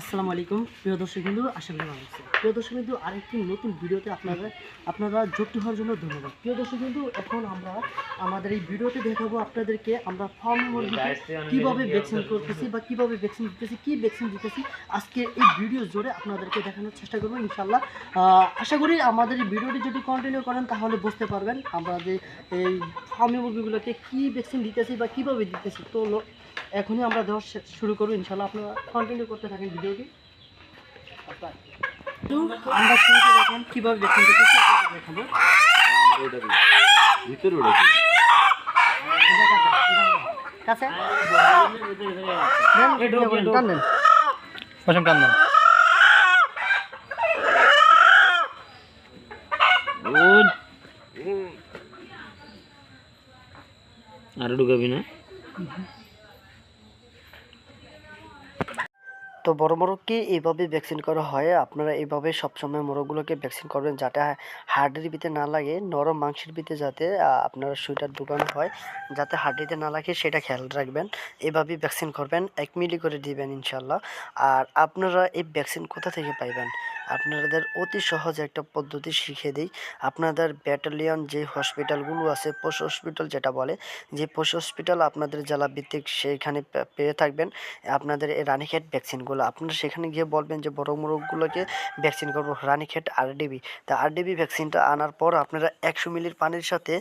আসসালামু আলাইকুম প্রিয় দর্শক বিন্দু আশা করি ভালো আছেন। প্রিয় দর্শক বিন্দু আরেকটি নতুন ভিডিওতে আপনারা আপনারা যুক্ত হওয়ার জন্য ধন্যবাদ। প্রিয় দর্শক বিন্দু এখন আমরা আমাদের এই ভিডিওতে দেখাবো আপনাদেরকে আমরা ফার্ম মুরগিকে কীভাবে ভ্যাকসিন করতেছি বা কীভাবে ভ্যাকসিন দিতেছি কী ভ্যাকসিন দিতেছি আজকে এই ভিডিও জুড়ে আপনাদেরকে দেখানোর চেষ্টা করব ইনশাল্লাহ আশা করি আমাদের এই ভিডিওটি যদি কন্টিনিউ করেন তাহলে বুঝতে পারবেন আমরা যে এই ফার্মি মুরগিগুলোকে কী ভ্যাকসিন দিতেছি বা কীভাবে দিতেছি। তো এখনই আমরা দেওয়া শুরু করব ইনশাল্লাহ আপনারা কন্টিনিউ করতে থাকেন ভিডিওটি আমরা শুরুতে দেখেন কীভাবে দিতেছি দেখাবো ভিতরে কাছে। পশম দেন। আরও ঢুকাবি না? তো বড় মোরগকে এইভাবে ভ্যাকসিন করা হয়? আপনারা এইভাবে সবসময় মোরগগুলোকে ভ্যাকসিন করবেন যাতে হার্টের ভিতরে না লাগে, নরম মাংসের ভিতরে যাতে আপনার সুইটার ঢুকানো হয়, যাতে হার্টিতে না লাগে সেটা খেয়াল রাখবেন। এভাবেই ভ্যাকসিন করবেন, এক মিলি করে দিবেন ইনশাল্লাহ। আর আপনারা এই ভ্যাকসিন কোথা থেকে পাইবেন? আপনাদের অতি সহজ একটা পদ্ধতি শিখে দিই। আপনাদের ব্যাটালিয়ন যে হসপিটালগুলো আছে পশু হসপিটাল যেটা বলে যে পশু হসপিটাল আপনাদের জেলা ভিত্তিক সেইখানে পেয়ে থাকবেন। আপনাদের এই রানীক্ষেত ভ্যাকসিনগুলো আপনারা সেখানে গিয়ে বলবেন যে বড় মোরগগুলোকে ভ্যাকসিন করব রানীক্ষেত আরডিবি। তা আরডিবি ভ্যাকসিনটা আনার পর আপনারা একশো মিলির পানির সাথে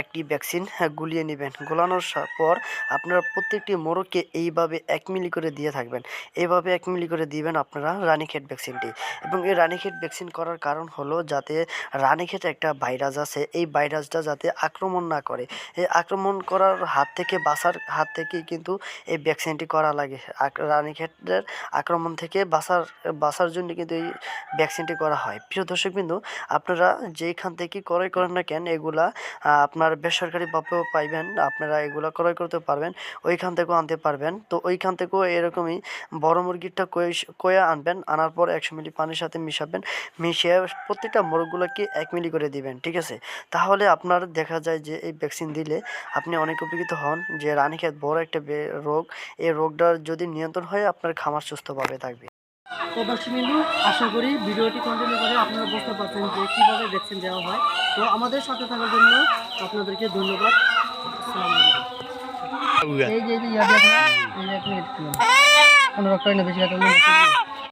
একটি ভ্যাকসিন হ্যাঁ, গুলিয়ে নেবেন। গোলানোর পর আপনারা প্রত্যেকটি মোরগকে এইভাবে এক মিলি করে দিয়ে থাকবেন। এইভাবে এক মিলি করে দিবেন আপনারা রানীক্ষেত ভ্যাকসিনটি। এবং এই রানীক্ষেত ভ্যাকসিন করার কারণ হলো যাতে রানীক্ষেত একটা ভাইরাস আছে। এই ভাইরাসটা যাতে আক্রমণ না করে। এই আক্রমণ করার হাত থেকে বাঁচার হাত থেকেই কিন্তু এই ভ্যাকসিনটি করা লাগে। রানীক্ষেতের আক্রমণ থেকে বাঁচার বাঁচার জন্য কিন্তু এই ভ্যাকসিনটি করা হয়। প্রিয় দর্শকবিন্দু, আপনারা যেখান থেকে ক্রয় করেন না কেন, এগুলা আপনার বেসরকারিভাবেও পাইবেন, আপনারা এগুলা ক্রয় করতে পারবেন, ওইখান থেকেও আনতে পারবেন। তো ওইখান থেকেও এরকমই বড় মুরগিটা কয়ে কয়ে আনবেন, আনার পর একশো মিলি পানির সাথে মিশাবেন মিশিয়ে প্রত্যেকটা মোরগগুলোকে এক মিলি করে দিবেন ঠিক আছে? তাহলে আপনার দেখা যায় যে এই ভ্যাকসিন দিলে আপনি অনেক উপকৃত হন যে রানীক্ষেত বড় একটা রোগ। এই রোগটার যদি নিয়ন্ত্রণ হয় আপনার খামার সুস্থভাবে থাকবে। তো দর্শক বিন্দু আশা করি ভিডিওটি কন্টিনিউ করে আপনারা বুঝতে পারছেন যে কীভাবে ভ্যাকসিন দেওয়া হয়। তো আমাদের সাথে থাকার জন্য আপনাদেরকে ধন্যবাদ। এই যে এই যে ইয়া দেখেন এই যে আপনি একটু কোনো বেশি